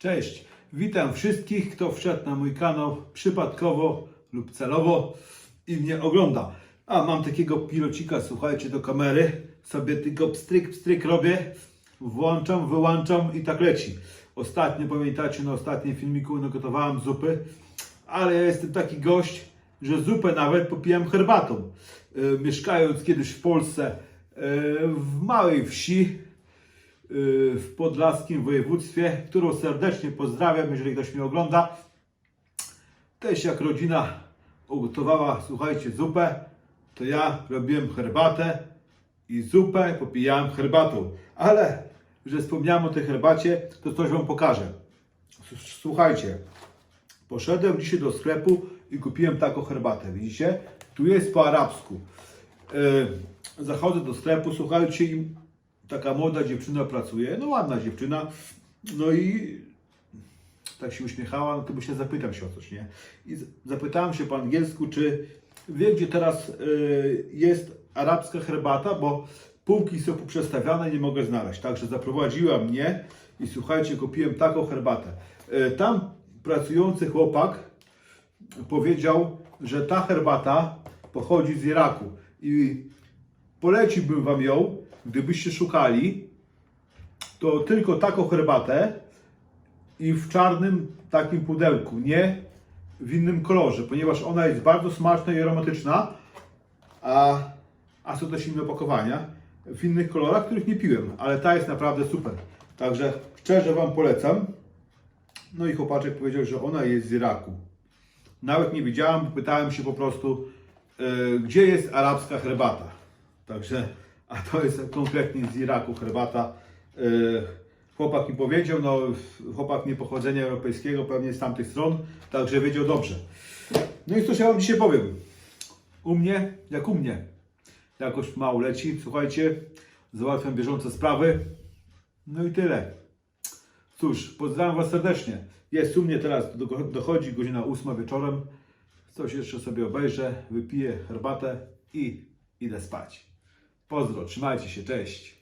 Cześć, witam wszystkich, kto wszedł na mój kanał przypadkowo lub celowo i mnie ogląda. A mam takiego pilocika, słuchajcie, do kamery, sobie tylko pstryk, pstryk robię, włączam, wyłączam i tak leci. Ostatnio, pamiętacie, na ostatnim filmiku nagotowałem zupy, ale ja jestem taki gość, że zupę nawet popijam herbatą. E, mieszkając kiedyś w Polsce, e, w małej wsi, w podlaskim województwie, którą serdecznie pozdrawiam, jeżeli ktoś mnie ogląda. Też jak rodzina ugotowała, słuchajcie, zupę, to ja robiłem herbatę i zupę popijałem herbatą. Ale, że wspomniałem o tej herbacie, to coś Wam pokażę. Słuchajcie, poszedłem dzisiaj do sklepu i kupiłem taką herbatę, widzicie? Tu jest po arabsku. Yy, zachodzę do sklepu, słuchajcie, i taka młoda dziewczyna pracuje, no ładna dziewczyna, no i tak się uśmiechała, no to się zapytam się o coś, nie? I zapytałem się po angielsku, czy wie, gdzie teraz y, jest arabska herbata, bo półki są poprzestawiane, nie mogę znaleźć. Także zaprowadziła mnie i słuchajcie, kupiłem taką herbatę. Y, tam pracujący chłopak powiedział, że ta herbata pochodzi z Iraku i poleciłbym Wam ją, gdybyście szukali, to tylko taką herbatę i w czarnym takim pudełku, nie w innym kolorze, ponieważ ona jest bardzo smaczna i aromatyczna, a, a są też inne opakowania w innych kolorach, których nie piłem, ale ta jest naprawdę super. Także szczerze Wam polecam. No i chłopaczek powiedział, że ona jest z Iraku. Nawet nie widziałem, pytałem się po prostu, e, gdzie jest arabska herbata. Także, a to jest konkretnie z Iraku herbata. E, chłopak mi powiedział, no chłopak nie pochodzenia europejskiego, pewnie z tamtych stron, także wiedział dobrze. No i coś ja Wam dzisiaj powiem. U mnie, jak u mnie, jakoś mało leci, słuchajcie, załatwiam bieżące sprawy. No i tyle. Cóż, pozdrawiam Was serdecznie. Jest u mnie teraz, do- dochodzi godzina 8 wieczorem. Coś jeszcze sobie obejrzę, wypiję herbatę i idę spać. Pozdro, trzymajcie się, cześć.